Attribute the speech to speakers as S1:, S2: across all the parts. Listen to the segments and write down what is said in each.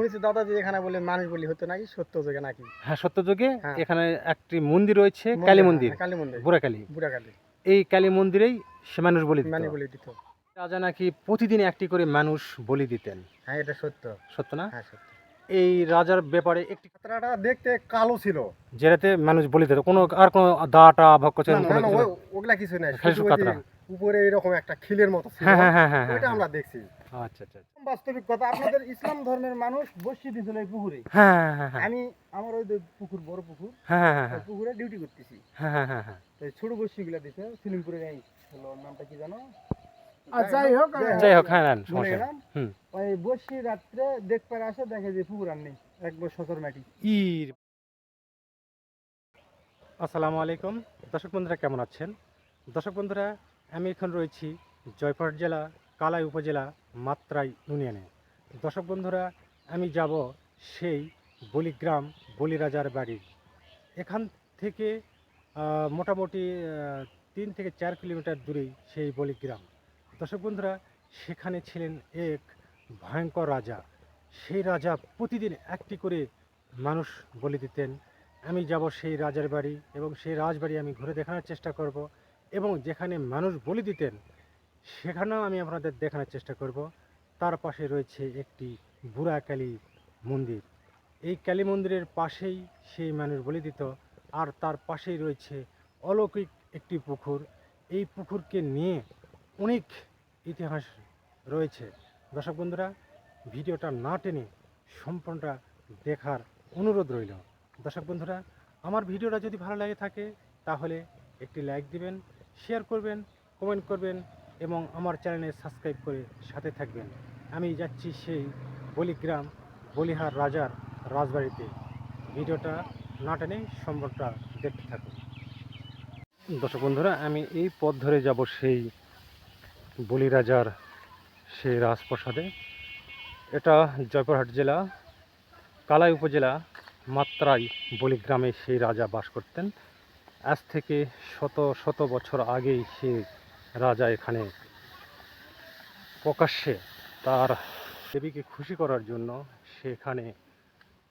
S1: শুনেছি দাদা যে এখানে বলে মানুষ বলি হতো নাকি? সত্য যুগে নাকি?
S2: হ্যাঁ সত্যযুগে
S1: হ্যাঁ।
S2: এখানে একটি মন্দির রয়েছে কালী মন্দির
S1: কালী মন্দির।
S2: বুড়া কালী
S1: বুড়া কালী
S2: এই কালী মন্দিরেই সে মানুষ বলি দিত।
S1: মানে বলি দিত।
S2: রাজা নাকি প্রতিদিন একটি করে মানুষ বলি দিতেন?
S1: হ্যাঁ এটা সত্য।
S2: সত্য না?
S1: হ্যাঁ সত্য।
S2: এই রাজার ব্যাপারে একটি
S1: পাত্রাটা দেখতে কালো ছিল।
S2: যেটাতে মানুষ বলি দিত। কোনো আর কোনো দাটা ভক্ষ
S1: না, না,
S2: কোনো
S1: ওগুলা কিছু নাই। উপরে এরকম একটা খিলের মতো ছিল।
S2: হ্যাঁ হ্যাঁ হ্যাঁ হ্যাঁ
S1: ওইটা
S2: হ্যাঁ।
S1: আমরা দেখছি।
S2: আচ্ছা আচ্ছা আচ্ছা।
S1: বাস্তবিক কথা আপনাদের ইসলাম ধর্মের মানুষ বসি দিয়েছিল এই পুকুরে।
S2: হ্যাঁ হ্যাঁ হ্যাঁ
S1: আমি আমার ওই যে পুকুর বড় পুকুর
S2: হ্যাঁ হ্যাঁ হ্যাঁ
S1: পুকুরে ডিউটি করতেছি।
S2: হ্যাঁ হ্যাঁ হ্যাঁ হ্যাঁ।
S1: ছোট বসি গুলা দিছে সিলিমপুরে ওর নামটা কি জানো?
S3: যাই হোক,
S2: যাই হোক। হ্যাঁ সমস্যা হুম।
S1: ওই বসি রাত্রে দেখতে আসে দেখে যে পুকুর আর নেই এক বছর মাটি।
S2: ইর। আসসালামু আলাইকুম। দর্শক বন্ধুরা কেমন আছেন? দর্শক বন্ধুরা আমি এখন রয়েছি জয়পুরহাট জেলা কালাই উপজেলা মাত্রাই ইউনিয়নে। দর্শক বন্ধুরা, আমি যাব সেই বলিগ্রাম বলিরাজার বাড়ি। এখান থেকে মোটামুটি তিন থেকে চার কিলোমিটার দূরেই সেই বলিগ্রাম। দর্শক বন্ধুরা, সেখানে ছিলেন এক ভয়ঙ্কর রাজা। সেই রাজা প্রতিদিন একটি করে মানুষ বলি দিতেন, আমি যাব সেই রাজার বাড়ি এবং সেই রাজবাড়ি আমি ঘুরে দেখানোর চেষ্টা করব এবং যেখানে মানুষ বলি দিতেন সেখানেও আমি আপনাদের দেখানোর চেষ্টা করব। তার পাশে রয়েছে একটি বুড়া কালী মন্দির। এই কালী মন্দিরের পাশেই সেই মানুষ বলি দিত, আর তার পাশেই রয়েছে অলৌকিক একটি পুকুর। এই পুকুরকে নিয়ে অনেক ইতিহাস রয়েছে। দর্শক বন্ধুরা, ভিডিওটা না টেনে সম্পূর্ণটা দেখার অনুরোধ রইল। দর্শক বন্ধুরা, আমার ভিডিওটা যদি ভালো লাগে থাকে, তাহলে একটি লাইক দিবেন, শেয়ার করবেন, কমেন্ট করবেন এবং আমার চ্যানেলে সাবস্ক্রাইব করে সাথে থাকবেন। আমি যাচ্ছি সেই বলিগ্রাম বলিহার রাজার রাজবাড়িতে। ভিডিওটা না টেনে সম্পূর্ণটা দেখতে থাকুন। দর্শক বন্ধুরা, আমি এই পথ ধরে যাব সেই বলি রাজার সেই রাজপ্রাসাদে। এটা জয়পুরহাট জেলা, কালাই উপজেলা, মাত্রাই বলিগ্রামে সেই রাজা বাস করতেন। আজ থেকে শত শত বছর আগেই সেই রাজা এখানে প্রকাশ্যে তার দেবীকে খুশি করার জন্য সেখানে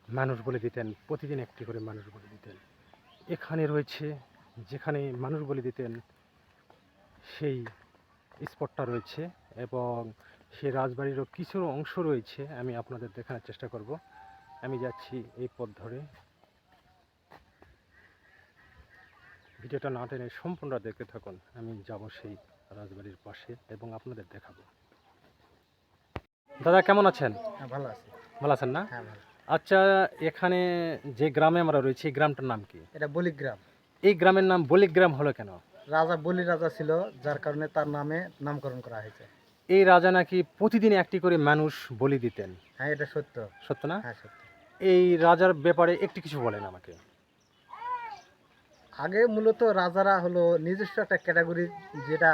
S2: মানুষ বলে দিতেন, প্রতিদিন একটি করে মানুষ বলে দিতেন। এখানে রয়েছে, যেখানে মানুষ বলে দিতেন, সেই স্পটটা রয়েছে এবং সেই রাজবাড়িরও কিছু অংশ রয়েছে। আমি আপনাদের দেখানোর চেষ্টা করব। আমি যাচ্ছি এই পথ ধরে। ভিডিওটা না টেনে সম্পূর্ণ দেখতে থাকুন। আমি যাব সেই রাজবাড়ির পাশে এবং আপনাদের দেখাবো। দাদা কেমন আছেন?
S1: হ্যাঁ ভালো আছে।
S2: ভালো আছেন না?
S1: হ্যাঁ
S2: আচ্ছা এখানে যে গ্রামে আমরা রয়েছি এই গ্রামটার নাম কি?
S1: এটা বলিগ্রাম।
S2: এই গ্রামের নাম বলিগ্রাম হলো কেন?
S1: রাজা বলি রাজা ছিল যার কারণে তার নামে নামকরণ করা হয়েছে।
S2: এই রাজা নাকি প্রতিদিন একটি করে মানুষ বলি দিতেন?
S1: হ্যাঁ এটা সত্য।
S2: সত্য না?
S1: হ্যাঁ সত্য।
S2: এই রাজার ব্যাপারে একটি কিছু বলেন আমাকে।
S1: আগে মূলত রাজারা হলো নিজস্ব একটা ক্যাটাগরি যেটা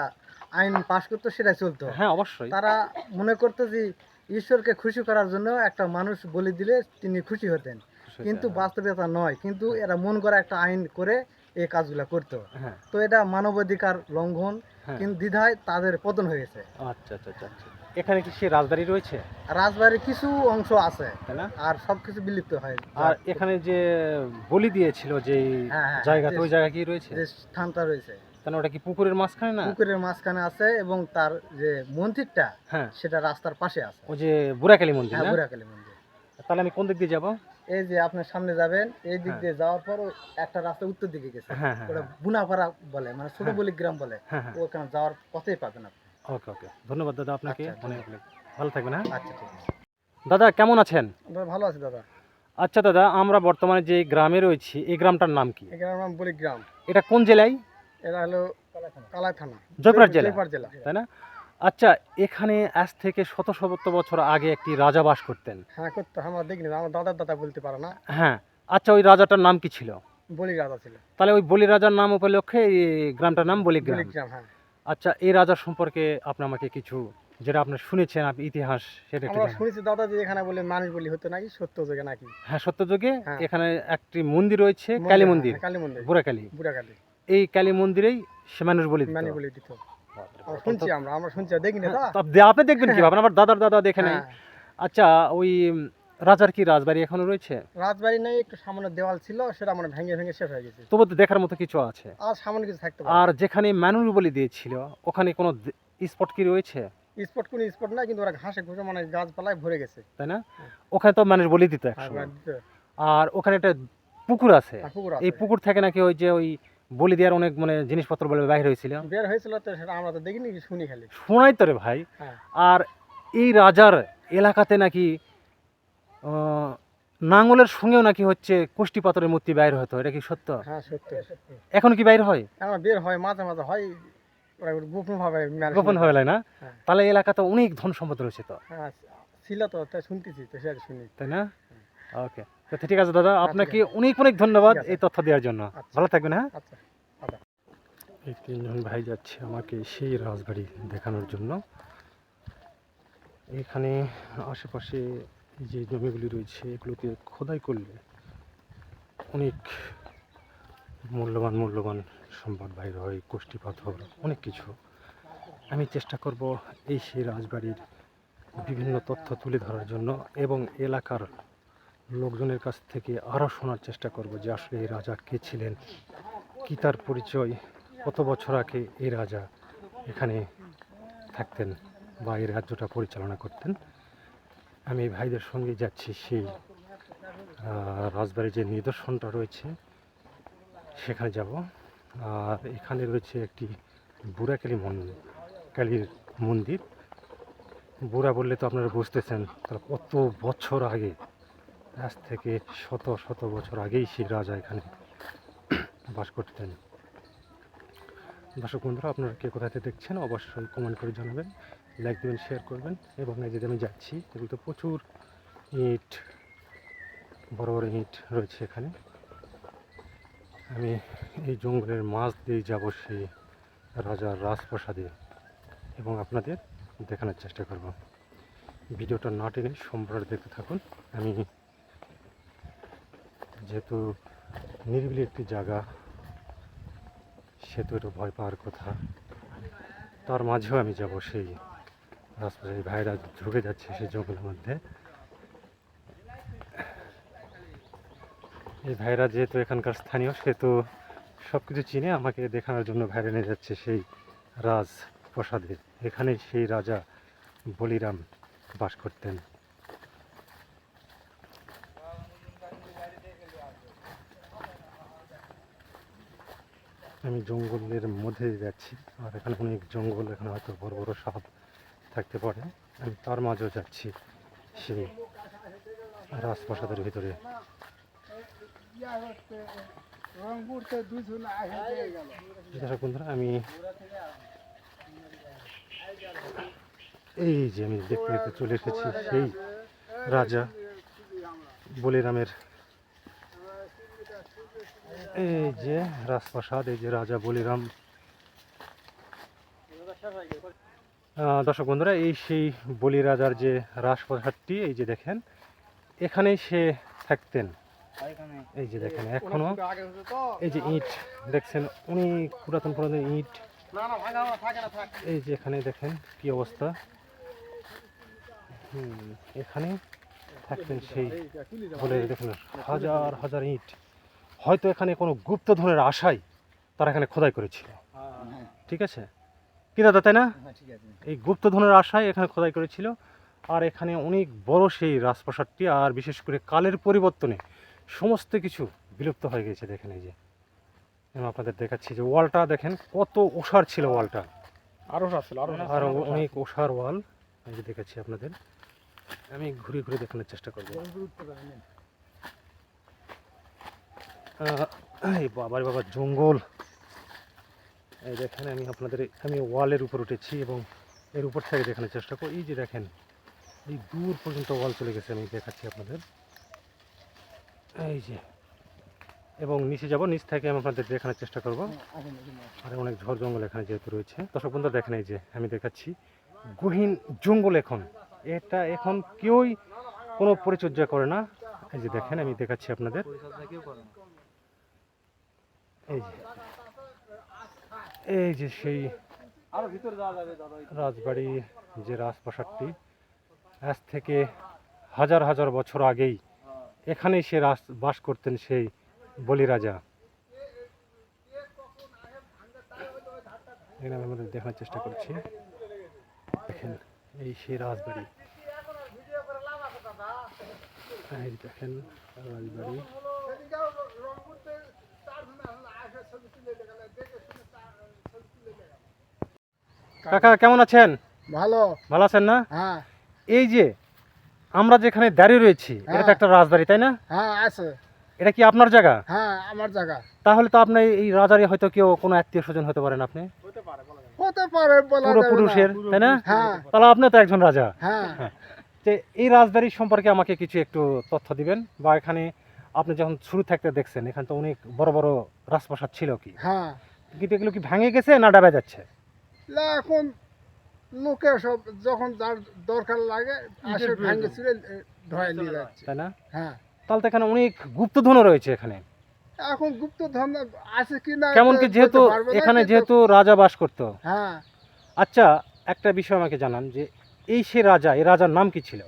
S1: আইন পাশ করতো সেটাই চলতো।
S2: হ্যাঁ অবশ্যই।
S1: তারা মনে করতো যে ঈশ্বরকে খুশি করার জন্য একটা মানুষ বলি দিলে তিনি খুশি হতেন। কিন্তু বাস্তবে তা নয় কিন্তু এরা মন করা একটা আইন করে এই কাজগুলো করতো।
S2: হ্যাঁ।
S1: তো এটা মানবাধিকার লঙ্ঘন
S2: হ্যাঁ।
S1: কিন্তু দ্বিধায় তাদের পতন হয়েছে।
S2: আচ্ছা আচ্ছা আচ্ছা আচ্ছা। এখানে কি সে রাজবাড়ি রয়েছে?
S1: রাজবাড়ির কিছু অংশ আছে
S2: তাই না?
S1: আর সবকিছু বিলুপ্ত হয়।
S2: আর এখানে যে বলি দিয়েছিল যে
S1: হ্যাঁ, হ্যাঁ,
S2: জায়গা ওই জায়গা কি রয়েছে?
S1: যে স্থানটা রয়েছে।
S2: তাহলে ওটা কি পুকুরের মাঝখানে না?
S1: পুকুরের মাঝখানে আছে এবং তার যে মন্দিরটা
S2: হ্যাঁ।
S1: সেটা রাস্তার পাশে আছে।
S2: ওই যে বুড়াকালী মন্দির
S1: হ্যাঁ বুড়াকালী মন্দির।
S2: তাহলে আমি কোন দিক দিয়ে যাব?
S1: এই যে আপনার সামনে যাবেন এই দিক
S2: হ্যাঁ।
S1: দিয়ে যাওয়ার পর একটা রাস্তা উত্তর দিকে গেছে।
S2: হ্যাঁ হ্যাঁ
S1: ওটা বুনাপাড়া বলে মানে ছোট
S2: হ্যাঁ।
S1: বলি গ্রাম বলে।
S2: হ্যাঁ হ্যাঁ।
S1: ওখানে যাওয়ার পথেই পাবেন আপনি।
S2: ওকে ওকে ধন্যবাদ দাদা আপনাকে।
S1: আচ্ছা,
S2: অনেক অনেক ভালো থাকবেন হ্যাঁ?
S1: আচ্ছা ঠিক আছে।
S2: দাদা কেমন আছেন?
S1: ভালো আছি দাদা।
S2: আচ্ছা দাদা আমরা বর্তমানে যে গ্রামে রয়েছি এই গ্রামটার নাম কি?
S1: এখানে নাম বলি গ্রাম।
S2: এটা কোন জেলায়?
S1: এটা হলো কালাই থানা।
S2: জয়পুরহাট জেলা।
S1: জয়পুরহাট জেলা।
S2: তাই না? আচ্ছা এখানে আজ থেকে শত শত বছর আগে একটি রাজা বাস করতেন।
S1: হ্যাঁ করতে আমরা দেখিনি। আমার দাদার দাদা বলতে পারে না।
S2: হ্যাঁ আচ্ছা ওই রাজাটার নাম কি ছিল?
S1: বলি রাজা ছিল।
S2: তাহলে ওই বলি রাজার নাম উপলক্ষে এই গ্রামটার নাম বলি গ্রাম
S1: হ্যাঁ।
S2: আচ্ছা এই রাজা সম্পর্কে আপনি আমাকে কিছু যেটা আপনি শুনেছেন আপনি ইতিহাস সেটা
S1: আমরা শুনেছি দাদা যে এখানে বলে মানুষ বলি হতো নাকি সত্য যুগে নাকি?
S2: হ্যাঁ সত্যযুগে
S1: হ্যাঁ।
S2: এখানে একটি মন্দির রয়েছে কালী মন্দির
S1: হ্যাঁ, কালী মন্দির।
S2: বুড়া কালী
S1: বুড়া কালী
S2: এই কালী মন্দিরেই সে মানুষ বলি দিত।
S1: মানে বলি দিত। শুনছি আমরা আমরা শুনছি দেখিনি
S2: হ্যাঁ, তা। আপনি দেখবেন কি আপনি আমার দাদার দাদা দেখে নাই।
S1: হ্যাঁ,
S2: আচ্ছা ওই রাজার কি রাজবাড়ি এখনও রয়েছে?
S4: রাজবাড়ি নেই একটু সামনে দেওয়াল ছিল সেটা মানে ভেঙে ভেঙে শেষ হয়ে গেছে।
S2: তবু তো দেখার মতো কিছু আছে।
S4: আর সামনে কিছু থাকতে
S2: আর যেখানে ম্যানুয়াল বলি দিয়েছিল ওখানে কোনো স্পট কি রয়েছে?
S4: স্পট কোনো স্পট না কিন্তু ওরা ঘাসে ঘুষে মানে গাছপালায় ভরে গেছে।
S2: তাই না? ওখানে তো মানুষ বলি দিত
S4: আর
S2: একসময় আর ওখানে একটা পুকুর আছে।
S4: পুকুর
S2: এই পুকুর থেকে নাকি ওই যে ওই বলি দেওয়ার অনেক মানে জিনিসপত্র বলে বাইরে হয়েছিল।
S4: বের হয়েছিল তো সেটা আমরা তো দেখিনি শুনি খালি।
S2: শোনাই তো রে ভাই।
S4: হ্যাঁ।
S2: আর এই রাজার এলাকাতে নাকি নাঙ্গলের সঙ্গেও নাকি হচ্ছে কোষ্টি পাথরের মূর্তি বাইরে হতো এটা কি সত্য?
S4: হ্যাঁ সত্যি।
S2: এখন কি বাইরে হয়?
S4: আমরা বের হয় মাঝে মাঝে হয় গোপন ভাবে
S2: গোপন হয়ে না?
S4: হ্যাঁ।
S2: তাহলে এলাকাতে অনেক ধন সম্পদ রয়েছে তো।
S4: হ্যাঁ ছিল তো তাই শুনতেছি তো সেটা শুনি।
S2: তাই না? ওকে তো ঠিক আছে দাদা আপনাকে অনেক অনেক ধন্যবাদ এই তথ্য দেওয়ার জন্য।
S4: আচ্ছা।
S2: ভালো থাকবেন হ্যাঁ?
S4: আচ্ছা।
S2: এই তিনজন ভাই যাচ্ছে আমাকে সেই রাজবাড়ি দেখানোর জন্য। এখানে আশেপাশে যে জমিগুলি রয়েছে এগুলোতে খোদাই করলে অনেক মূল্যবান মূল্যবান সম্পদ বাইর হয়, কোষ্ঠী পাথর, অনেক কিছু। আমি চেষ্টা করব এই সেই রাজবাড়ির বিভিন্ন তথ্য তুলে ধরার জন্য এবং এলাকার লোকজনের কাছ থেকে আরও শোনার চেষ্টা করব যে আসলে এই রাজা কে ছিলেন, কী তার পরিচয়, কত বছর আগে এই রাজা এখানে থাকতেন বা এই রাজ্যটা পরিচালনা করতেন। আমি ভাইদের সঙ্গে যাচ্ছি সেই রাজবাড়ির যে নিদর্শনটা রয়েছে, সেখানে যাব। আর এখানে রয়েছে একটি বুড়াকালী মন্দির কালীর মন্দির। বুড়া বললে তো আপনারা বুঝতেছেন, তার কত বছর আগে, আজ থেকে শত শত বছর আগেই সেই রাজা এখানে বাস করতেন। দর্শক বন্ধুরা, আপনারা কে কোথাতে দেখছেন, অবশ্যই কমেন্ট করে জানাবেন। লাইক দেবেন শেয়ার করবেন। এবং এই যে আমি যাচ্ছি, এগুলো তো প্রচুর ইট, বড় বড় ইট রয়েছে এখানে। আমি এই জঙ্গলের মাছ দিয়ে যাব সেই রাজার রাজপ্রাসাদে এবং আপনাদের দেখানোর চেষ্টা করব। ভিডিওটা না টেনে সম্পূর্ণ দেখতে থাকুন। আমি যেহেতু নিরিবিলি একটি জায়গা সে তো একটু ভয় পাওয়ার কথা, তার মাঝেও আমি যাব সেই রাজপ্রাসাদ ভাইরা ঢুকে যাচ্ছে সেই জঙ্গলের মধ্যে। এই ভাইরা যেহেতু এখানকার স্থানীয়, সেহেতু সব কিছু চিনে আমাকে দেখানোর জন্য ভাইরা নিয়ে যাচ্ছে সেই রাজ প্রাসাদে এখানে সেই রাজা বলিরাম বাস করতেন। আমি জঙ্গলের মধ্যে যাচ্ছি। আর এখানে অনেক জঙ্গল, এখানে হয়তো বড় বড় সাপ থাকতে পারে। আমি তার মাঝেও যাচ্ছি সেই রাজপ্রাসাদের ভিতরে। আমি এই যে আমি দেখতে দেখতে চলে এসেছি সেই রাজা বলিরামের। এই যে রাজপ্রাসাদ, এই যে রাজা বলিরাম দর্শক বন্ধুরা এই সেই বলি রাজার যে রাজপ্রাসাদটি এই যে দেখেন এখানেই সে থাকতেন। এই যে দেখেন
S4: এখনও
S2: এই যে ইট দেখছেন অনেক পুরাতন পুরাতন ইট। এই যে এখানে দেখেন কি অবস্থা। হুম, এখানে থাকতেন সেই বলে দেখুন হাজার হাজার ইট। হয়তো এখানে কোনো গুপ্তধনের আশায় তারা এখানে খোদাই করেছিল। ঠিক আছে? কি দাদা তাই না?
S4: আছে।
S2: এই গুপ্তধনের আশায় এখানে খোদাই করেছিল। আর এখানে অনেক বড় সেই রাজপ্রাসাদটি আর বিশেষ করে কালের পরিবর্তনে সমস্ত কিছু বিলুপ্ত হয়ে গেছে দেখেন এই যে। আমি আপনাদের দেখাচ্ছি যে ওয়ালটা দেখেন কত ওষার ছিল ওয়ালটা।
S3: আরও আসছিল আরও
S2: আর অনেক ওষার ওয়াল। এই যে দেখাচ্ছি আপনাদের। আমি ঘুরে ঘুরে দেখানোর চেষ্টা করব। এই বাবার বাবা জঙ্গল। এই দেখেন, আমি আপনাদের আমি ওয়ালের উপর উঠেছি এবং এর উপর থেকে দেখানোর চেষ্টা করি। এই যে দেখেন, এই দূর পর্যন্ত ওয়াল চলে গেছে, আমি দেখাচ্ছি আপনাদের। এই যে, এবং নিচে যাব, নিচ থেকে আমি আপনাদের দেখানোর চেষ্টা করব। আর অনেক ঝড় জঙ্গল এখানে যেহেতু রয়েছে। দর্শক বন্ধুরা, দেখেন এই যে, আমি দেখাচ্ছি। গহীন জঙ্গল এখন। এটা এখন কেউই কোনো পরিচর্যা করে না। এই যে দেখেন, আমি দেখাচ্ছি আপনাদের। এই যে এই যে সেই রাজবাড়ি যে রাজপ্রাসাদটি, আজ থেকে হাজার হাজার বছর আগেই এখানেই সে রাজ বাস করতেন সেই বলি রাজা এখানে আমি আমাদের দেখার চেষ্টা করছি। দেখেন, এই সেই রাজবাড়ি। দেখেন, রাজবাড়ি
S3: সেদিনকে রংপুরতে চারজন আসলে আসে ছবি তুলে গেল দেখে শুনে তার ছবি তুলে গেল
S2: কাকা কেমন আছেন?
S3: ভালো।
S2: ভালো আছেন না?
S3: হ্যাঁ।
S2: এই যে আমরা যেখানে দাঁড়িয়ে রয়েছি এটা তো
S3: হ্যাঁ।
S2: একটা রাজবাড়ি তাই না?
S3: হ্যাঁ আছে।
S2: এটা কি আপনার জায়গা?
S3: হ্যাঁ আমার জায়গা।
S2: তাহলে তো আপনি এই রাজারই হয়তো কেউ কোনো আত্মীয় স্বজন হতে পারেন আপনি।
S3: হতে পারে বলা না।
S2: পূর্বপুরুষের তাই না?
S3: হ্যাঁ।
S2: তাহলে আপনি তো একজন রাজা।
S3: হ্যাঁ।
S2: যে এই রাজবাড়ি সম্পর্কে আমাকে কিছু একটু তথ্য দিবেন বা এখানে আপনি যখন শুরু থাকতে দেখছেন এখানে তো অনেক বড় বড় রাজপ্রাসাদ ছিল কি?
S3: হ্যাঁ।
S2: কিন্তু এগুলো কি ভেঙে গেছে না ডাবে যাচ্ছে?
S3: এখন লোকে সব যখন যার দরকার লাগে আসে ভাঙে চুরে ধরে নিয়ে যাচ্ছে।
S2: তাই না?
S3: হ্যাঁ।
S2: তাহলে তো এখানে অনেক গুপ্তধনও রয়েছে এখানে।
S3: এখন গুপ্তধন আছে কি না
S2: কেমন কি যেহেতু এখানে যেহেতু রাজা বাস করতো।
S3: হ্যাঁ।
S2: আচ্ছা একটা বিষয় আমাকে জানান যে এই সে রাজা এই রাজার নাম কি ছিল?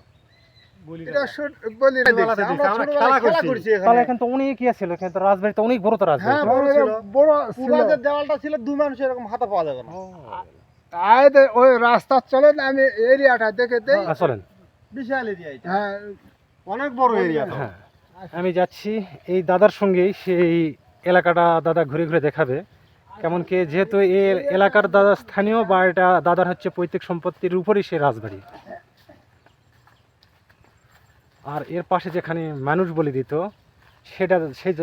S2: অনেক তো রাজবাড়ি তো অনেক বড় তো রাজবাড়ি।
S3: হ্যাঁ
S4: দেওয়ালটা ছিল দু মানুষ এরকম হাতা পাওয়া যাবে না।
S3: আয় ওই রাস্তা চলেন আমি এরিয়াটা দেখে দেই।
S2: হ্যাঁ, চলেন।
S4: বিশাল এরিয়া
S3: হ্যাঁ।
S4: অনেক বড় এরিয়া
S2: হ্যাঁ আমি যাচ্ছি এই দাদার সঙ্গেই সেই এলাকাটা দাদা ঘুরে ঘুরে দেখাবে। কেমন কি যেহেতু এই এলাকার দাদা স্থানীয় বা এটা দাদার হচ্ছে পৈতৃক সম্পত্তির উপরই সে রাজবাড়ি। আর এর পাশে যেখানে মানুষ বলি দিত, সেটা, সেই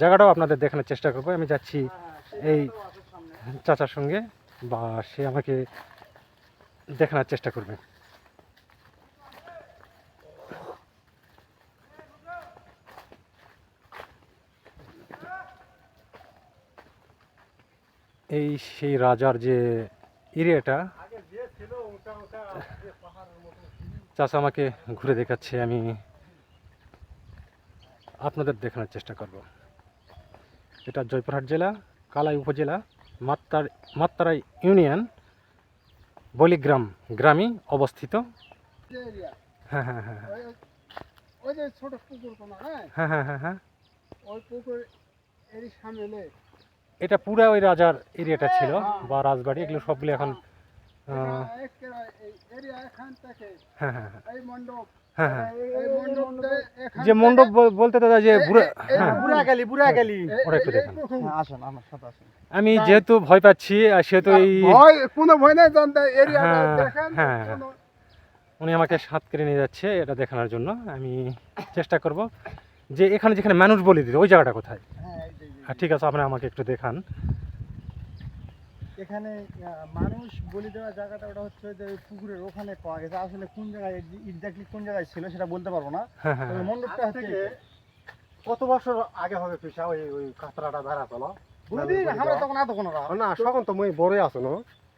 S2: জায়গাটাও আপনাদের দেখানোর চেষ্টা করব। আমি যাচ্ছি এই চাচার সঙ্গে, বা সে আমাকে দেখানোর চেষ্টা করবে। এই সেই রাজার যে এরিয়াটা চাচা আমাকে ঘুরে দেখাচ্ছে আমি আপনাদের দেখানোর চেষ্টা করব। এটা জয়পুরহাট জেলা কালাই উপজেলা মাত্রার মাত্রাই ইউনিয়ন বলিগ্রাম গ্রামে অবস্থিত। হ্যাঁ হ্যাঁ হ্যাঁ
S3: হ্যাঁ।
S2: হ্যাঁ? হ্যাঁ হ্যাঁ হ্যাঁ
S3: সামনে
S2: এটা পুরা ওই রাজার এরিয়াটা ছিল বা রাজবাড়ি এগুলো সবগুলো এখন যে মণ্ডপ বলতে দাদা যে হ্যাঁ।
S4: আসুন আমার সাথে আসুন।
S2: আমি যেহেতু ভয় পাচ্ছি আর সেহেতু এই
S3: ভয় কোনো ভয় নাই
S2: হ্যাঁ, হ্যাঁ। উনি আমাকে সাত কেড়ে নিয়ে যাচ্ছে এটা দেখানোর জন্য। আমি চেষ্টা করব যে এখানে যেখানে মানুষ বলি দিত ওই জায়গাটা কোথায়?
S3: হ্যাঁ।
S2: হ্যাঁ ঠিক আছে আপনি আমাকে একটু দেখান।
S4: এখানে মানুষ বলি দেওয়া জায়গাটা ওটা হচ্ছে যে ওই পুকুরের ওখানে পাওয়া গেছে। আসলে কোন জায়গায় এক্স্যাক্টলি কোন জায়গায় ছিল সেটা বলতে পারব না।
S2: হ্যাঁ হ্যাঁ
S4: তবে
S2: হ্যাঁ।
S4: মণ্ডপটা হচ্ছে এই।
S1: কত বছর আগে হবে পিসা ওই ওই কাতরাটা বেড়া তোলো?
S4: বুঝলি আমরা তখন কোনো
S1: না সখন তো মই বড়ই আছো না?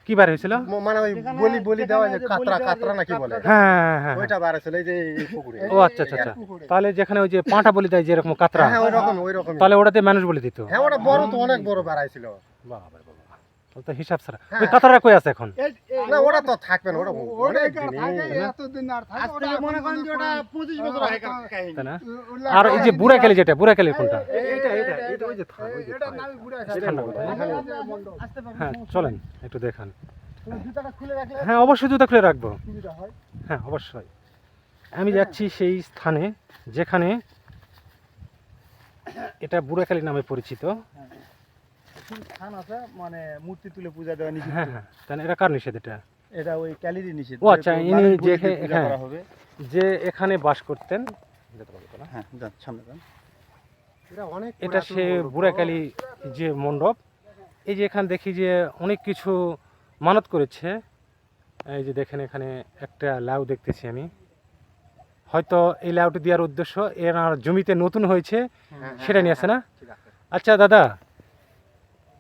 S2: কি বার হয়েছিল?
S1: মানে ওই বলি বলি দেওয়া যে কাতরা কাতরা নাকি বলে?
S2: হ্যাঁ হ্যাঁ
S1: ওইটা বার ছিল এই যে এই পুকুরে।
S2: ও আচ্ছা আচ্ছা আচ্ছা। তাহলে যেখানে ওই যে পাঁটা বলি দেয় যেরকম কাতরা
S1: হ্যাঁ ওই রকম ওই রকম
S2: তাহলে ওটাতে মানুষ বলে দিত।
S1: হ্যাঁ ওটা বড় তো অনেক বড় বাড়াইছিল
S2: বাবা বাবা তো হিসাব ছাড়া।
S1: হ্যাঁ।
S2: ওই কাতরা কই আছে এখন?
S1: না ওটা তো থাকবে না ওটা
S3: ওটা
S1: অনেক
S3: আর থাকে, আর থাকে,
S4: আজ
S3: ওটা
S4: থেকে
S3: এখন
S4: মনে করেন যে ওটা
S3: করেন-
S4: পঁচিশ বছর আগেকার কাহিনী।
S2: না? আর এই যে বুড়া কালি যেটা বুড়া কালির কোনটা?
S1: ওই যে থাক, ওই যে
S3: এটা। বুড়া মণ্ডপ।
S4: আসতে পারব।
S2: হ্যাঁ চলেন একটু দেখান। হ্যাঁ অবশ্যই জুতা খুলে রাখব।
S3: হ্যাঁ।
S2: অবশ্যই। আমি যাচ্ছি সেই স্থানে যেখানে এটা বুড়াকালী নামে পরিচিত।
S4: কিছু স্থান আছে মানে মূর্তি তুলে পূজা দেওয়া নিষিদ্ধ।
S2: হ্যাঁ হ্যাঁ। তাহলে এটা কার নিষেধ এটা?
S4: এটা ওই ক্যালিরি নিষিদ্ধ
S2: ও আচ্ছা, ইনি যে হ্যাঁ।
S4: করা হবে।
S2: যে এখানে বাস করতেন
S4: হ্যাঁ যান সামনে যান।
S1: এটা অনেক
S2: এটা
S1: পুরাতন
S2: সে। বুড়াকালী যে মণ্ডপ এই যে এখানে দেখি যে অনেক কিছু মানত করেছে। এই যে দেখেন এখানে একটা লাউ দেখতেছি আমি। হয়তো এই লাউটি দেওয়ার উদ্দেশ্য এনার জমিতে নতুন হয়েছে
S1: হ্যাঁ,
S2: সেটা নিয়ে আসে না? আচ্ছা দাদা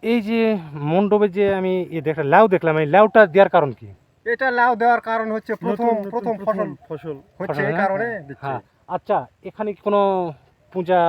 S2: এই যে মণ্ডপে যে আমি এ দেখলাম লাউ দেখলাম এই লাউটা দেওয়ার কারণ কি?
S1: এটা লাউ দেওয়ার কারণ হচ্ছে প্রথম প্রথম ফসল।
S4: ফসল।
S1: হচ্ছে এই
S2: হ্যাঁ?
S1: কারণে
S2: হ্যাঁ। আচ্ছা এখানে কি কোনো পূজা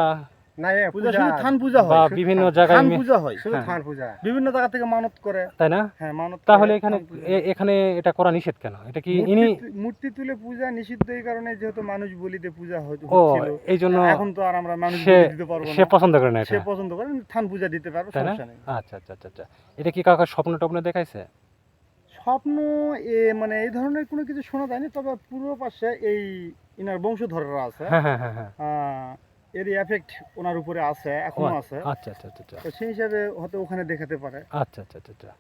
S3: না
S1: পূজা
S3: পূজা
S1: শুধু থান পূজা হয়।
S2: বিভিন্ন জায়গায়
S1: থান পূজা হয়।
S3: শুধু। থান পূজা।
S1: বিভিন্ন জায়গা থেকে মানত করে।
S2: তাই না?
S1: মানত
S2: তাহলে এখানে
S1: থান পূজা।
S2: এ- এখানে এটা করা নিষেধ কেন? এটা কি ইনি
S1: মূর্তি তুলে পূজা নিষিদ্ধ এই কারণে যেহেতু মানুষ বলিতে পূজা হচ্ছিল।
S2: এই জন্য
S1: এখন তো আর আমরা মানুষ বলি দিতে পারব
S2: সে পছন্দ করে না
S1: সে পছন্দ করে থান পূজা দিতে পারব সমস্যা নেই।
S2: আচ্ছা আচ্ছা আচ্ছা আচ্ছা। এটা কি কাকা স্বপ্ন টপ্ন দেখাইছে?
S1: স্বপ্ন এ মানে এই ধরনের কোনো কিছু শোনা যায়নি তবে পূর্ব পাশে এই ইনার বংশধররা আছে।
S2: হ্যাঁ হ্যাঁ হ্যাঁ হ্যাঁ।
S1: আহ, এর এফেক্ট ওনার উপরে আছে এখনও আছে
S2: আচ্ছা আচ্ছা আচ্ছা আচ্ছা।
S1: তো সেই হিসাবে হয়তো ওখানে দেখাতে পারে।
S2: আচ্ছা আচ্ছা আচ্ছা আচ্ছা।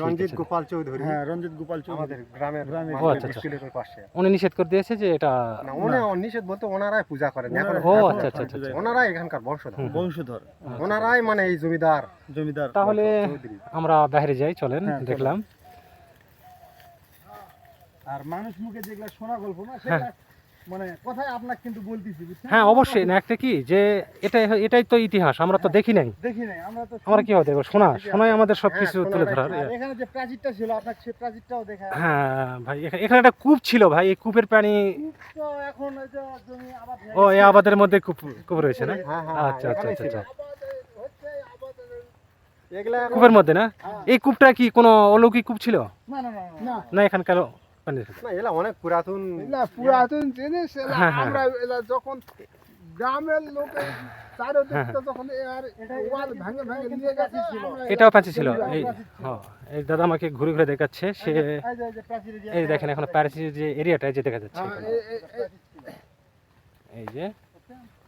S3: রঞ্জিত গোপাল চৌধুরী।
S1: হ্যাঁ রঞ্জিত গোপাল চৌধুরী।
S3: আমাদের গ্রামের
S1: গ্রামের-
S2: আচ্ছা, আচ্ছা।
S3: স্কুলের পাশে।
S2: উনি নিষেধ করে দিয়েছে যে এটা
S3: না উনি নিষেধ বলতে ওনারাই পূজা করেন। এখন
S2: ও আচ্ছা আচ্ছা আচ্ছা আচ্ছা।
S3: ওনারাই এখানকার বংশধর।
S1: বংশধর।
S3: ওনারাই মানে এই জমিদার
S1: জমিদার
S2: তাহলে আমরা বাইরে যাই চলেন
S1: হ্যাঁ,
S2: দেখলাম।
S1: আর মানুষ মুখে যেগুলো শোনা গল্প না সেগুলা মানে কথায় আপনাকে কিন্তু বলতেছি
S2: হ্যাঁ অবশ্যই। না একটা কি যে এটাই এটাই তো ইতিহাস আমরা তো দেখি নাই।
S1: দেখি নাই আমরা তো
S2: আমরা কি হবে শোনা শোনাই আমাদের সব কিছু
S3: হ্যাঁ,
S2: তুলে
S3: শোনাটাই
S2: ধরার
S1: এখানে যে প্রাচীরটা ছিল আপনাকে সে প্রাচীরটাও দেখা
S2: হ্যাঁ ভাই এখানে একটা কূপ ছিল ভাই এই কূপের পানি
S1: তো এখন ওই যে জমি আবাদ
S2: ও। এই আবাদের মধ্যে কূপ কূপ রয়েছে না?
S3: হ্যাঁ হ্যাঁ
S2: আচ্ছা আচ্ছা আচ্ছা আচ্ছা। কূপের মধ্যে না?
S1: হ্যাঁ।
S2: এই কূপটা কি কোনো অলৌকিক কূপ ছিল?
S1: না না না না।
S2: না এখানকার পানি
S3: না এগুলা অনেক পুরাতন। না পুরাতন জিনিস
S2: হ্যাঁ, হ্যাঁ।
S3: আমরা এলা যখন গ্রামের লোকে চারিদিকটা ওয়াল ভেঙে ভেঙে নিয়ে গেছে আমরা
S2: এটাও পাঁচি ছিল। এই হ্যাঁ, এই দাদা আমাকে ঘুরে ঘুরে দেখাচ্ছে সে
S1: এই
S2: দেখেন এখন প্যারিসের যে এরিয়াটা যে দেখা যাচ্ছে।
S3: হ্যাঁ,
S2: এই যে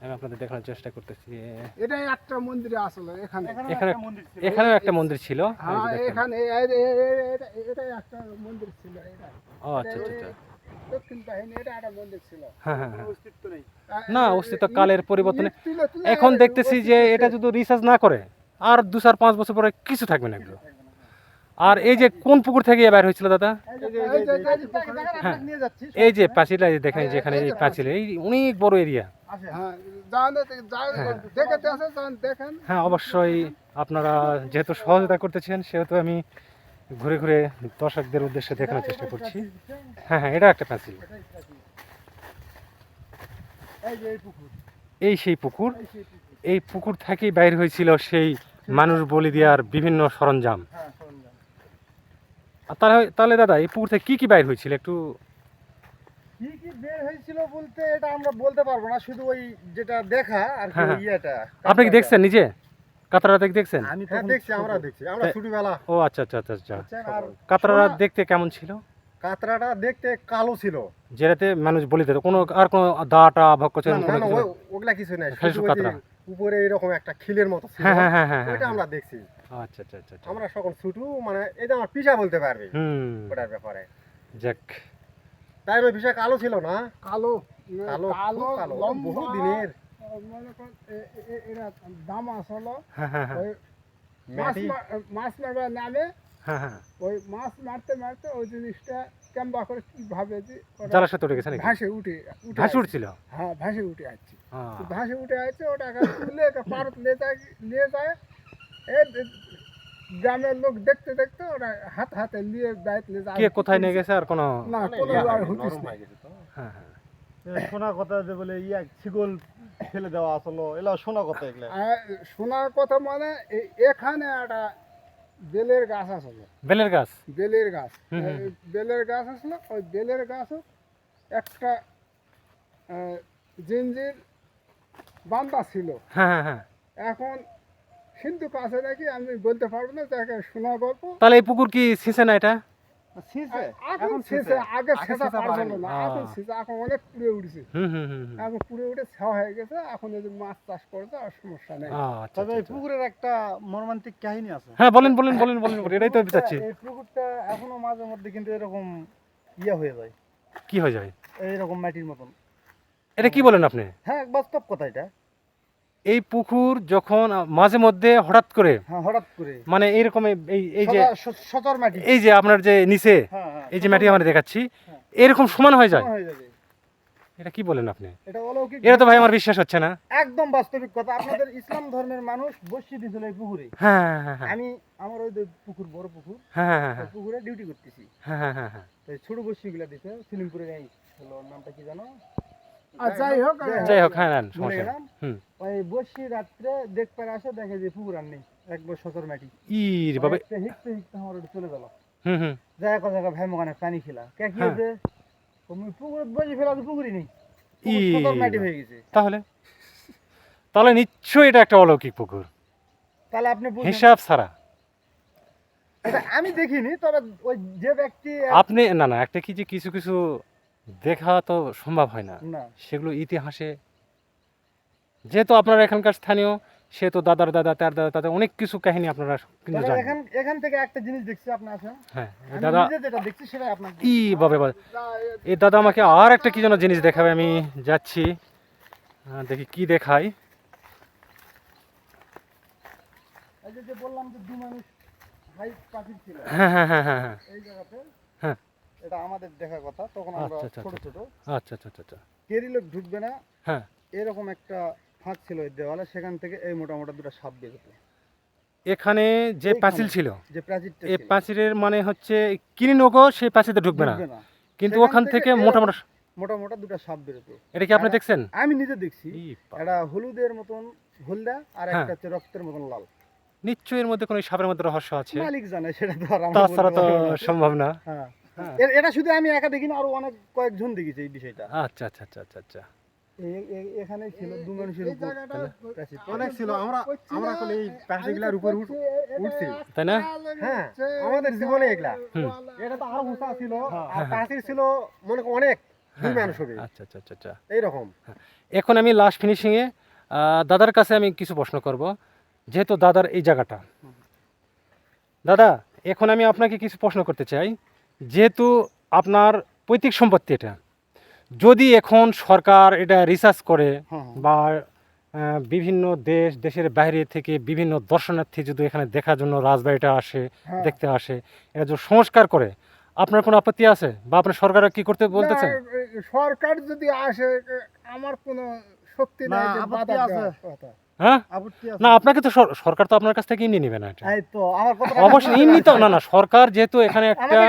S2: আমি আপনাদের দেখানোর চেষ্টা করতেছি।
S3: এটাই একটা মন্দিরে আসলে এখানে।
S2: এখানে
S1: একটা মন্দির ছিল।
S2: এখানেও একটা মন্দির ছিল।
S3: হ্যাঁ এখানে এটা- এটাই একটা মন্দির ছিল এটা।
S2: ও আচ্ছা আচ্ছা আচ্ছা।
S3: দক্ষিণ বাহিনী এটা একটা মন্দির ছিল।
S2: হ্যাঁ হ্যাঁ হ্যাঁ। না অস্তিত্ব কালের পরিবর্তনে এখন দেখতেছি যে এটা যদি রিসার্চ না করে আর দু চার পাঁচ বছর পরে কিছু থাকবে না এগুলো। আর এই যে কোন পুকুর থেকে বের হয়েছিল দাদা? হ্যাঁ। এই যে পাঁচিলা দেখেন যেখানে এই পাঁচিল এই অনেক বড় এরিয়া।
S3: হ্যাঁ।
S2: হ্যাঁ। হ্যাঁ অবশ্যই আপনারা যেহেতু সহযোগিতা করতেছেন সেহেতু আমি ঘুরে ঘুরে দর্শকদের উদ্দেশ্যে দেখানোর চেষ্টা করছি। হ্যাঁ হ্যাঁ এটা একটা পাঁচিল।
S1: এই
S2: সেই পুকুর
S1: এই পুকুর
S2: থেকেই বাইর হয়েছিল সেই মানুষ বলি দেওয়ার বিভিন্ন সরঞ্জাম।
S1: হ্যাঁ।
S2: তাহলে তাহলে দাদা এই পুকুর থেকে কি কি বাইর হয়েছিল একটু?
S1: কি কি বের হয়েছিল বলতে এটা আমরা বলতে পারব না শুধু ওই যেটা দেখা আর কি
S2: হ্যাঁ,
S1: ইয়েটা
S2: আপনি কি দেখছেন নিজে? কাতারা দেখ দেখছেন?
S1: আমি
S3: হ্যাঁ দেখছি আমরা দেখছি আমরা
S2: হ্যাঁ।
S3: ছোটবেলা।
S2: ও আচ্ছা আচ্ছা আচ্ছা আচ্ছা।
S1: বুঝছেন, আর
S2: কাতারা দেখতে কেমন ছিল?
S3: কাতরাটা দেখতে কালো ছিল।
S2: যেটাতে মানুষ বলি দিত কোনো আর কোনো দাটা ভক্কচরণ
S3: না,
S2: কোনো
S3: না,
S2: কিছু
S3: ওই- ওগুলা কিছু নাই
S2: খালি
S3: শুধু
S2: শুধু
S3: ওই যে
S2: কাতরা।
S3: উপরে এরকম একটা খিলের মতো ছিল।
S2: হ্যাঁ হ্যাঁ হ্যাঁ হ্যাঁ
S3: ওইটা
S2: হ্যাঁ।
S3: আমরা দেখছি।
S2: আচ্ছা আচ্ছা আচ্ছা আচ্ছা।
S3: আমরা সকল ছোট মানে এটা আমার পিসা বলতে পারবে। ওটার ব্যাপারে।
S2: যাক।
S3: তাই ওই পিসা কালো ছিল না? কালো। কালো কালো বহু দিনের। দাম আসলো।
S2: হ্যাঁ হ্যাঁ হ্যাঁ।
S3: ওই মাছ মারবার নামে।
S2: হ্যাঁ হ্যাঁ।
S3: ওই মাছ মারতে মারতে ওই জিনিসটা কেমবা করে কীভাবে যে
S2: সাথে উঠে গেছে নাকি?
S3: ভাসে উঠে উঠে
S2: ভাসি। উঠছিল?
S3: হ্যাঁ ভাসে উঠে আসছে।
S2: হ্যাঁ।
S3: ভাসে উঠে আসছে ওটাকে তুলে পারত নিয়ে যায় নিয়ে যায় গ্রামের লোক দেখতে দেখতে ওরা হাত হাতে নিয়ে বাইক নিয়ে যায়।
S2: কে কোথায় নিয়ে গেছে আর কোনো
S3: না কোনো আর
S5: নরম
S3: নেই।
S5: তো।
S2: হ্যাঁ হ্যাঁ।
S1: শোনা কথা যে বলে ইয়া ছিগল ফেলে দেওয়া আসলো। এলা শোনা কথা এগুলা।
S3: শোনার কথা মানে এখানে একটা বেলের গাছ আসলো।
S2: বেলের গাছ?
S3: বেলের গাছ। বেলের গাছ আসলো। ওই বেলের গাছও একটা জিঞ্জির বান্ধা ছিল।
S2: হ্যাঁ হ্যাঁ হ্যাঁ।
S3: এখন সিন্ধু কাছে নাকি আমি বলতে পারব না যাকে শোনা গল্প।
S2: তাহলে এই পুকুর কি শেষে না এটা?
S3: এখন শেষে। আগে পারছিল না এখন শেষে এখন অনেক পুড়ে উঠেছে।
S2: হুম হুম হুম হুম।
S3: এখন পুড়ে উঠে ছাওয়া হয়ে গেছে এখন এই মাছ চাষ করতে আর সমস্যা নেই।
S2: আচ্ছা,
S1: তবে
S2: আচ্ছা,
S1: এই
S2: আচ্ছা।
S1: পুকুরের একটা মর্মান্তিক কাহিনী আছে।
S2: হ্যাঁ বলেন বলেন বলেন বলেন বলেন, এটাই তো চাচ্ছি।
S1: এই পুকুরটা এখনও মাঝে মধ্যে কিন্তু এরকম ইয়া হয়ে যায়।
S2: কি হয়ে যায়?
S1: এইরকম মাটির মতন।
S2: এটা কি বলেন আপনি?
S1: হ্যাঁ বাস্তব কথা এটা।
S2: এই পুকুর যখন মাঝে মধ্যে হঠাৎ করে
S1: হ্যাঁ হঠাৎ করে।
S2: মানে এইরকম এই- এই যে
S1: মাটি।
S2: এই যে আপনার যে নিচে
S1: হ্যাঁ হ্যাঁ
S2: এই যে মাটি আমরা দেখাচ্ছি। এরকম সমান হয়ে যায়? এটা কি বলেন আপনি?
S1: এটা অলৌকিক
S2: এটা তো ভাই আমার বিশ্বাস হচ্ছে না।
S1: একদম বাস্তবিক কথা। আপনাদের ইসলাম ধর্মের মানুষ বসিয়ে দিয়েছিল এই পুকুরে।
S2: হ্যাঁ
S1: আমি আমার ওই পুকুর বড় পুকুর
S2: হ্যাঁ হ্যাঁ হ্যাঁ
S1: পুকুরে ডিউটি করতেছি।
S2: হ্যাঁ হ্যাঁ হ্যাঁ
S1: ছোট বসিগুলা দিতে হলো নামটা কি জানো?
S3: যাই হোক
S2: যাই হোক হ্যাঁ নেন সমস্যা হুম।
S1: ওই বসি রাত্রে দেখতে আসে দেখে যে পুকুর আর নেই একবার সতর মাটি।
S2: ইর বাবা।
S1: হিকতে হিকতে আমার চলে গেল।
S2: হুম হুম।
S1: কথা ভাই মগানে পানি খেলা কে কি
S2: হ্যাঁ।
S1: হয়েছে? তুমি পুকুরে বসে ফেলা তো পুকুরই নেই। সতর মাটি হয়ে গেছে।
S2: তাহলে? তাহলে নিশ্চয়ই এটা একটা অলৌকিক পুকুর।
S1: তাহলে আপনি।
S2: হিসাব ছাড়া।
S1: এটা আমি দেখিনি তবে ওই যে ব্যক্তি
S2: আপনি না না একটা কি যে কিছু কিছু দেখা তো সম্ভব হয় না। সেগুলো ইতিহাসে যেহেতু আপনারা এখানকার স্থানীয় সে তো দাদার দাদা তার দাদা তাদের অনেক কিছু কাহিনী আপনারা কিন্তু জানেন।
S1: এখান এখান থেকে একটা জিনিস দেখছি আপনি আসেন।
S2: হ্যাঁ দাদা
S1: যেটা দেখছি সেটাই আপনার
S2: ই বাবা বাবা এই দাদা আমাকে আর একটা কি যেন জিনিস দেখাবে আমি যাচ্ছি। দেখি কি দেখাই
S1: এই যে বললাম যে দু মানুষ ভাই পাখির ছিল।
S2: হ্যাঁ হ্যাঁ হ্যাঁ হ্যাঁ হ্যাঁ।
S1: এই জায়গাতে। এটা আমাদের দেখার কথা তখন আমরা
S2: আচ্ছা, আচ্ছা,
S1: ছোট
S2: আচ্ছা।
S1: ছোট।
S2: আচ্ছা আচ্ছা আচ্ছা
S1: কেরি লোক ঢুকবে না
S2: হ্যাঁ।
S1: এরকম একটা ফাঁক ছিল ওই দেওয়ালে সেখান থেকে এই মোটা মোটা দুটো সাপ বেরোতো
S2: এখানে যে। পাঁচিল ছিল
S1: যে প্রাচীরটা
S2: এই পাঁচিলের মানে হচ্ছে কিনে নৌকো সেই পাঁচিলতে ঢুকবে না। কিন্তু ওখান
S1: থেকে
S2: মোটা মোটা
S1: মোটা মোটা দুটো সাপ বেরোতো
S2: এটা কি আপনি দেখছেন?
S1: আমি নিজে দেখছি। এটা হলুদের মতন হলদা আর
S2: হ্যাঁ।
S1: একটা হচ্ছে রক্তের মতন লাল।
S2: নিশ্চয়ই এর মধ্যে কোনো সাপের মধ্যে রহস্য আছে।
S1: মালিক জানে সেটা তো আর
S2: তাছাড়া তো সম্ভব না।
S1: হ্যাঁ। এটা শুধু আমি একা দেখিনি আরও অনেক কয়েকজন দেখেছি এই বিষয়টা।
S2: আচ্ছা আচ্ছা আচ্ছা আচ্ছা আচ্ছা।
S1: এখানে ছিল দু মানুষের উপর।
S4: অনেক ছিল আমরা আমরা এখন এই প্যাসেগুলার উপর উঠছি।
S2: তাই না?
S4: হ্যাঁ আমাদের জীবনে এগুলা। এটা তো আরও উঁচা ছিল
S1: হ্যাঁ,
S4: আর প্রাচীর ছিল মনে অনেক দুই
S2: হ্যাঁ,
S4: মানুষ হবে।
S2: আচ্ছা আচ্ছা আচ্ছা আচ্ছা।
S4: এইরকম।
S2: এখন আমি লাস্ট ফিনিশিংয়ে দাদার কাছে আমি কিছু প্রশ্ন করব যেহেতু দাদার এই জায়গাটা। দাদা এখন আমি আপনাকে কিছু প্রশ্ন করতে চাই। যেহেতু আপনার পৈতৃক সম্পত্তি এটা যদি এখন সরকার এটা রিসার্চ করে। বা বিভিন্ন দেশ দেশের বাইরে থেকে বিভিন্ন দর্শনার্থী যদি এখানে দেখার জন্য রাজবাড়িটা আসে
S1: হ্যাঁ।
S2: দেখতে আসে এটা যদি সংস্কার করে আপনার কোনো আপত্তি আছে বা আপনার সরকার কি করতে বলতেছেন
S3: না, সরকার যদি আসে আমার কোনো শক্তি নাই বাধা
S4: আছে।
S2: হ্যাঁ? না আপনাকে তো সরকার তো আপনার কাছ থেকে নিয়ে নেবে না এটা।
S1: এই তো আমার কথা
S2: অবশ্যই এমনি তো না না সরকার যেহেতু এখানে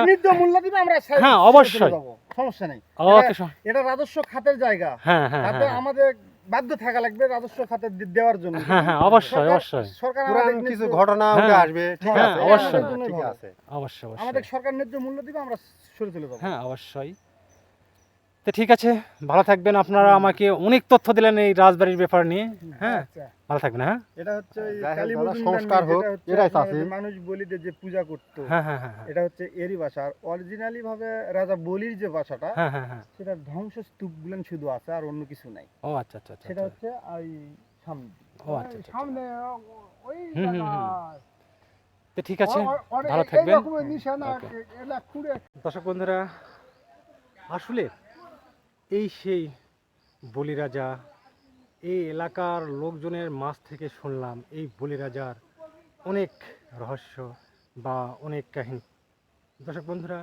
S2: একটা
S1: মূল্য দিবে আমরা
S2: হ্যাঁ, অবশ্যই।
S1: সমস্যা নেই। এটা রাজস্ব খাতের জায়গা।
S2: হ্যাঁ হ্যাঁ হ্যাঁ।
S1: আমাদের বাধ্য থাকা লাগবে রাজস্ব খাতে দেওয়ার জন্য।
S2: হ্যাঁ হ্যাঁ অবশ্যই অবশ্যই।
S1: সরকার আমাদের
S4: কিছু ঘটনা
S2: হ্যাঁ,
S4: উঠে আসবে ঠিক
S2: হ্যাঁ,
S4: আছে?
S2: অবশ্যই।
S4: আমাদের ঠিক আছে।
S2: অবশ্যই
S1: আমাদের সরকার ন্যায্য মূল্য দিবে আমরা সরে চলে যাব।
S2: হ্যাঁ অবশ্যই। তো ঠিক আছে ভালো থাকবেন। আপনারা আমাকে অনেক তথ্য দিলেন এই রাজবাড়ির ব্যাপার নিয়ে। হ্যাঁ?
S3: আচ্ছা।
S2: ভালো থাকবেন হ্যাঁ?
S1: এটা হচ্ছে
S4: সংস্কার হোক, এরাই
S1: যে মানুষ বলিতে যে পূজা করতো
S2: হ্যাঁ হ্যাঁ হ্যাঁ হ্যাঁ।
S1: এটা হচ্ছে এরই ভাষা। আর অরিজিনালি ভাবে রাজা বলির যে ভাষাটা
S2: হ্যাঁ হ্যাঁ হ্যাঁ।
S1: সেটা ধ্বংস স্তূপগুলো শুধু আছে আর অন্য কিছু নাই।
S2: ও আচ্ছা আচ্ছা আচ্ছা
S1: সেটা
S2: আচ্ছা।
S1: হচ্ছে ওই সামনে।
S2: ও আচ্ছা
S3: সামনে ওই।
S2: তো ঠিক আছে ভালো থাকবেন। দর্শক বন্ধুরা আসলে এই সেই বলিরাজা, এই এলাকার লোকজনের মাছ থেকে শুনলাম এই বলিরাজার অনেক রহস্য বা অনেক কাহিনী। দর্শক বন্ধুরা,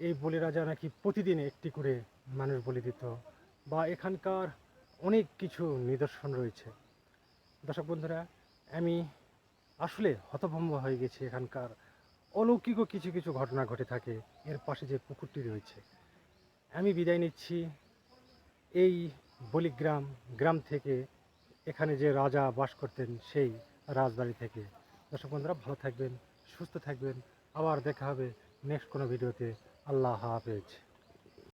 S2: এই বলিরাজা নাকি প্রতিদিন একটি করে মানুষ বলি দিত বা এখানকার অনেক কিছু নিদর্শন রয়েছে। দর্শক বন্ধুরা, আমি আসলে হতভম্ব হয়ে গেছি এখানকার অলৌকিকও কিছু কিছু ঘটনা ঘটে থাকে এর পাশে যে পুকুরটি রয়েছে। আমি বিদায় নিচ্ছি। এই বলিগ্রাম, গ্রাম থেকে এখানে যে রাজা বাস করতেন সেই রাজবাড়ি থেকে। দর্শক বন্ধুরা, ভালো থাকবেন, সুস্থ থাকবেন। আবার দেখা হবে নেক্সট কোনো ভিডিওতে। আল্লাহ হাফেজ।